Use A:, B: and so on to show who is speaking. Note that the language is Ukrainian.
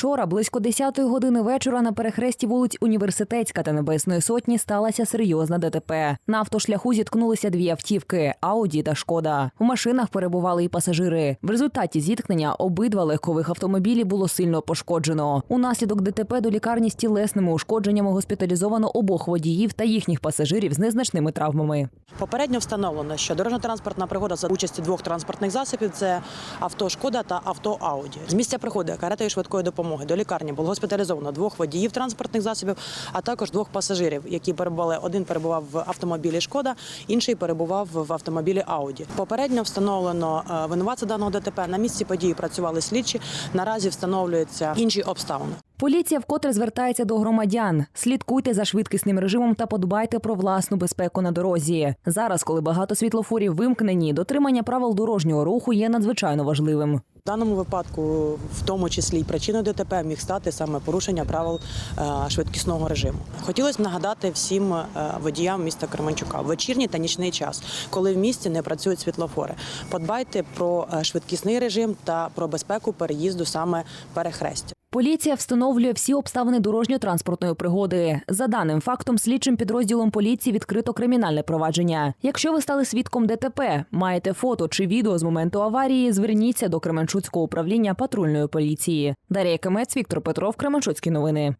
A: Вчора, близько 10-ї години вечора, на перехресті вулиць Університетська та Небесної Сотні сталася серйозна ДТП. На автошляху зіткнулися дві автівки Ауді та Шкода. У машинах перебували і пасажири. В результаті зіткнення обидва легкових автомобілі було сильно пошкоджено. Унаслідок ДТП до лікарні з тілесними ушкодженнями госпіталізовано обох водіїв та їхніх пасажирів з незначними травмами.
B: Попередньо встановлено, що дорожньо-транспортна пригода за участі двох транспортних засобів це авто Шкода та авто Ауді. З місця приходу каретою швидкої допомоги до лікарні було госпіталізовано двох водіїв транспортних засобів, а також двох пасажирів, які перебували. Один перебував в автомобілі Шкода, інший перебував в автомобілі Ауді. Попередньо встановлено е, винуватця даного ДТП. На місці події працювали слідчі. Наразі встановлюються інші обставини.
A: Поліція вкотре звертається до громадян. Слідкуйте за швидкісним режимом та подбайте про власну безпеку на дорозі. Зараз, коли багато світлофорів вимкнені, дотримання правил дорожнього руху є надзвичайно важливим.
B: В даному випадку, в тому числі й причиною ДТП, міг стати саме порушення правил е, швидкісного режиму. Хотілося нагадати всім е, водіям міста Кременчука вечірній та нічний час, коли в місті не працюють світлофори. Подбайте про е, швидкісний режим та про безпеку переїзду саме перехрестя.
A: Поліція встановлює всі обставини дорожньо-транспортної пригоди. За даним фактом, слідчим підрозділом поліції відкрито кримінальне провадження. Якщо ви стали свідком ДТП, маєте фото чи відео з моменту аварії, зверніться до Кременчуцького управління патрульної поліції. Дар'я Кемець, Віктор Петров, Кременчуцькі новини.